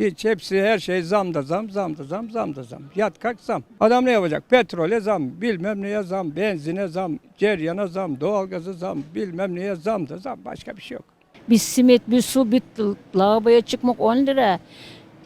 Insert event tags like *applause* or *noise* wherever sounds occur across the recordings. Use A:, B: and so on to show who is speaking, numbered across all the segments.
A: Hiç hepsi her şey zam da zam, zam da zam, zam da zam. Yat kalk zam. Adam ne yapacak? Petrole zam, bilmem neye zam, benzine zam, ceryana zam, doğalgaza zam, bilmem neye zam da zam. Başka bir şey yok.
B: Bir simit, bir su, bir lavaboya çıkmak 10 lira.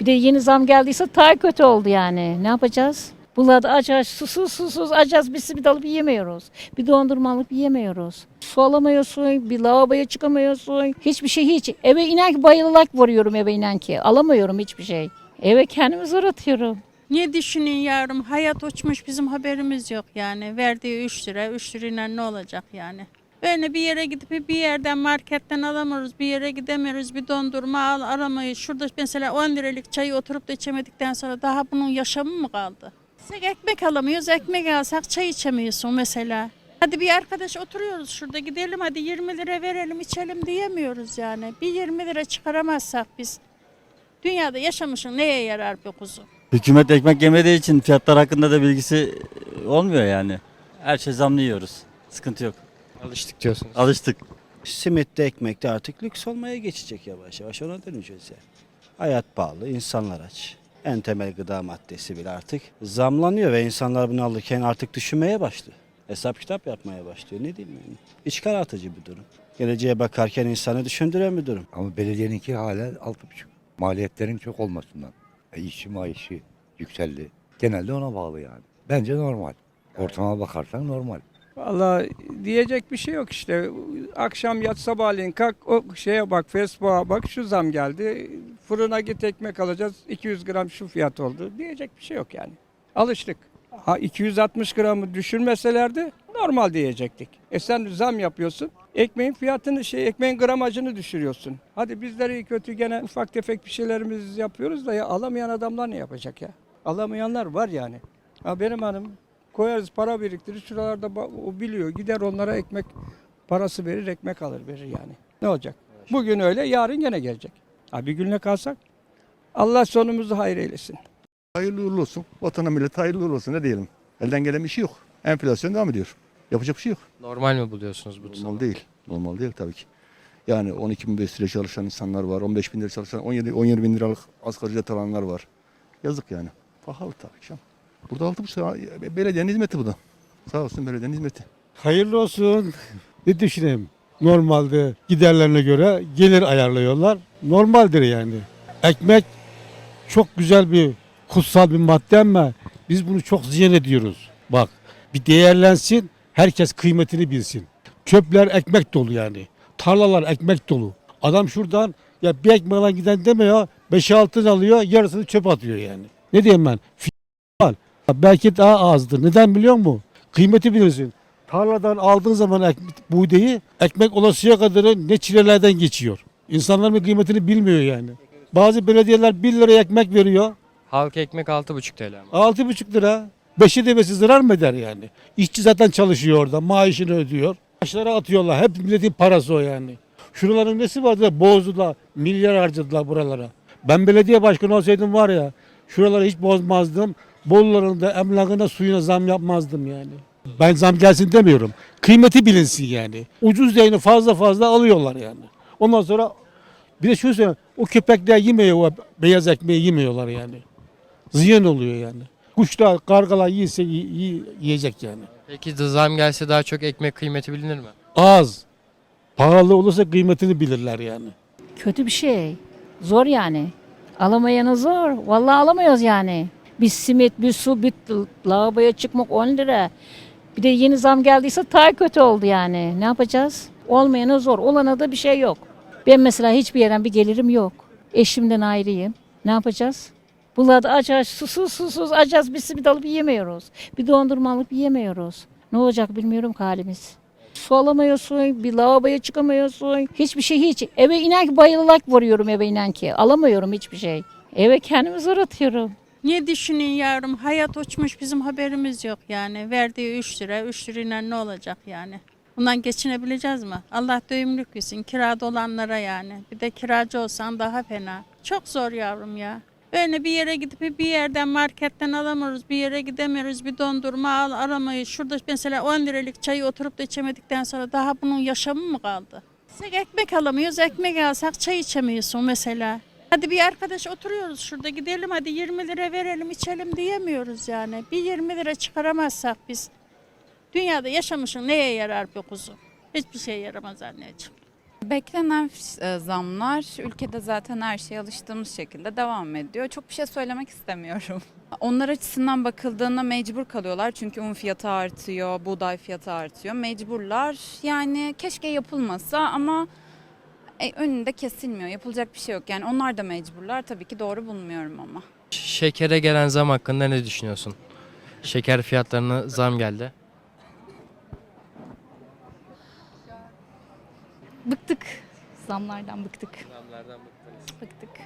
B: Bir de yeni zam geldiyse daha kötü oldu yani. Ne yapacağız? Bunlar da aç aç, susuz susuz açacağız. Bir simit alıp yiyemiyoruz. Bir dondurma alıp yiyemiyoruz. Su alamıyorsun, bir lavaboya çıkamıyorsun. Hiçbir şey hiç. Eve inen ki bayılarak varıyorum eve inen ki. Alamıyorum hiçbir şey. Eve kendimi zor atıyorum.
C: Niye düşünün yavrum? Hayat uçmuş bizim haberimiz yok yani. Verdiği 3 lira, 3 lirayla ne olacak yani? Böyle bir yere gidip bir yerden marketten alamıyoruz, bir yere gidemiyoruz, bir dondurma al, aramayız. Şurada mesela 10 liralık çayı oturup da içemedikten sonra daha bunun yaşamı mı kaldı? Sen ekmek alamıyoruz, ekmek alsak çay içemiyorsun mesela. Hadi bir arkadaş oturuyoruz şurada gidelim hadi 20 lira verelim içelim diyemiyoruz yani. Bir 20 lira çıkaramazsak biz dünyada yaşamışın neye yarar be kuzu?
D: Hükümet ekmek yemediği için fiyatlar hakkında da bilgisi olmuyor yani. Her şey zamlı yiyoruz. Sıkıntı yok.
E: Alıştık diyorsunuz.
D: Alıştık.
F: Simit de ekmek de artık lüks olmaya geçecek yavaş yavaş ona döneceğiz yani. Hayat pahalı, insanlar aç. En temel gıda maddesi bile artık zamlanıyor ve insanlar bunu alırken artık düşünmeye başlıyor. Hesap kitap yapmaya başlıyor. Ne diyeyim yani. İç karartıcı bir durum. Geleceğe bakarken insanı düşündüren bir durum.
G: Ama belediyeninki hala altı buçuk. Maliyetlerin çok olmasından. E, işçi maaşı yükseldi. Genelde ona bağlı yani. Bence normal. Ortama bakarsan normal.
A: Vallahi diyecek bir şey yok işte. Akşam yat sabahleyin kalk o şeye bak Facebook'a bak şu zam geldi. Fırına git ekmek alacağız 200 gram şu fiyat oldu. Diyecek bir şey yok yani. Alıştık. Ha 260 gramı düşürmeselerdi normal diyecektik. E sen zam yapıyorsun. Ekmeğin fiyatını şey ekmeğin gramajını düşürüyorsun. Hadi bizleri kötü gene ufak tefek bir şeylerimiz yapıyoruz da ya alamayan adamlar ne yapacak ya? Alamayanlar var yani. Ha benim hanım koyarız para biriktirir şuralarda o biliyor gider onlara ekmek parası verir ekmek alır verir yani. Ne olacak? Bugün öyle yarın gene gelecek. Ha bir günle kalsak Allah sonumuzu hayır eylesin.
H: Hayırlı uğurlu olsun. Vatana millet hayırlı uğurlu olsun ne diyelim. Elden gelen bir şey yok. Enflasyon devam ediyor. Yapacak bir şey yok.
E: Normal mi buluyorsunuz bu
H: Normal
E: zamı?
H: değil. Normal değil tabii ki. Yani 12 bin lira çalışan insanlar var. 15 bin lira çalışan 17, 17 bin liralık asgari ücret alanlar var. Yazık yani. Pahalı tabii ki. Burada altı buçuk lira- belediyenin hizmeti bu da. Sağ olsun belediyenin hizmeti.
I: Hayırlı olsun. Ne düşüneyim? Normalde giderlerine göre gelir ayarlıyorlar. Normaldir yani. Ekmek çok güzel bir kutsal bir madde ama biz bunu çok ziyan ediyoruz. Bak bir değerlensin, herkes kıymetini bilsin. Çöpler ekmek dolu yani. Tarlalar ekmek dolu. Adam şuradan ya bir alan giden demiyor, 5-6 alıyor, yarısını çöp atıyor yani. Ne diyeyim ben? F-. Belki daha azdır. Neden biliyor musun? Kıymeti bilirsin. Tarladan aldığın zaman ekmek, buğdayı ekmek olasıya kadarı ne çilelerden geçiyor. İnsanların kıymetini bilmiyor yani. Bazı belediyeler 1 liraya ekmek veriyor.
E: Halk ekmek 6,5 TL ama.
I: 6,5 lira. Beşi demesi zarar mı eder yani? İşçi zaten çalışıyor orada. Maaşını ödüyor. Maaşlara atıyorlar. Hep milletin parası o yani. Şuraların nesi vardı bozdular. Milyar harcadılar buralara. Ben belediye başkanı olsaydım var ya şuraları hiç bozmazdım. Boluların da emlakına suyuna zam yapmazdım yani. Ben zam gelsin demiyorum. Kıymeti bilinsin yani. Ucuz yayını fazla fazla alıyorlar yani. Ondan sonra bir de şunu söyleyeyim. O köpekler yemiyor o beyaz ekmeği yemiyorlar yani. Ziyan oluyor yani. Kuşlar, kargalar yiyse yi- yi- yiyecek yani.
E: Peki zam gelse daha çok ekmek kıymeti bilinir mi?
I: Az. Pahalı olursa kıymetini bilirler yani.
B: Kötü bir şey. Zor yani. Alamayanı zor. Vallahi alamıyoruz yani. Bir simit, bir su, bir lavaboya çıkmak 10 lira. Bir de yeni zam geldiyse daha kötü oldu yani. Ne yapacağız? Olmayanı zor. Olana da bir şey yok. Ben mesela hiçbir yerden bir gelirim yok. Eşimden ayrıyım. Ne yapacağız? Bunlar da aç aç, susuz susuz açacağız. Bir simit yiyemiyoruz. Bir dondurma alıp yiyemiyoruz. Ne olacak bilmiyorum ki halimiz. Su alamıyorsun, bir lavaboya çıkamıyorsun. Hiçbir şey hiç. Eve inen ki bayılarak varıyorum eve inen ki. Alamıyorum hiçbir şey. Eve kendimi zor atıyorum.
C: Niye düşünün yavrum? Hayat uçmuş bizim haberimiz yok yani. Verdiği 3 lira, 3 lirayla ne olacak yani? Bundan geçinebileceğiz mi? Allah döyümlük versin kirada olanlara yani. Bir de kiracı olsan daha fena. Çok zor yavrum ya. Böyle bir yere gidip bir yerden marketten alamıyoruz, bir yere gidemiyoruz, bir dondurma al aramayız. Şurada mesela 10 liralık çayı oturup da içemedikten sonra daha bunun yaşamı mı kaldı? Sen ekmek alamıyoruz, ekmek alsak çay içemiyorsun mesela. Hadi bir arkadaş oturuyoruz şurada gidelim hadi 20 lira verelim içelim diyemiyoruz yani. Bir 20 lira çıkaramazsak biz dünyada yaşamışın neye yarar bir kuzu? Hiçbir şey yaramaz anneciğim.
J: Beklenen e, zamlar ülkede zaten her şeye alıştığımız şekilde devam ediyor. Çok bir şey söylemek istemiyorum. *laughs* Onlar açısından bakıldığında mecbur kalıyorlar çünkü un fiyatı artıyor, buğday fiyatı artıyor. Mecburlar. Yani keşke yapılmasa ama e, önünde kesilmiyor. Yapılacak bir şey yok. Yani onlar da mecburlar. Tabii ki doğru bulmuyorum ama.
E: Şekere gelen zam hakkında ne düşünüyorsun? Şeker fiyatlarına zam geldi.
K: Bıktık. Zamlardan bıktık.
E: Zamlardan bıktınız.
K: Bıktık.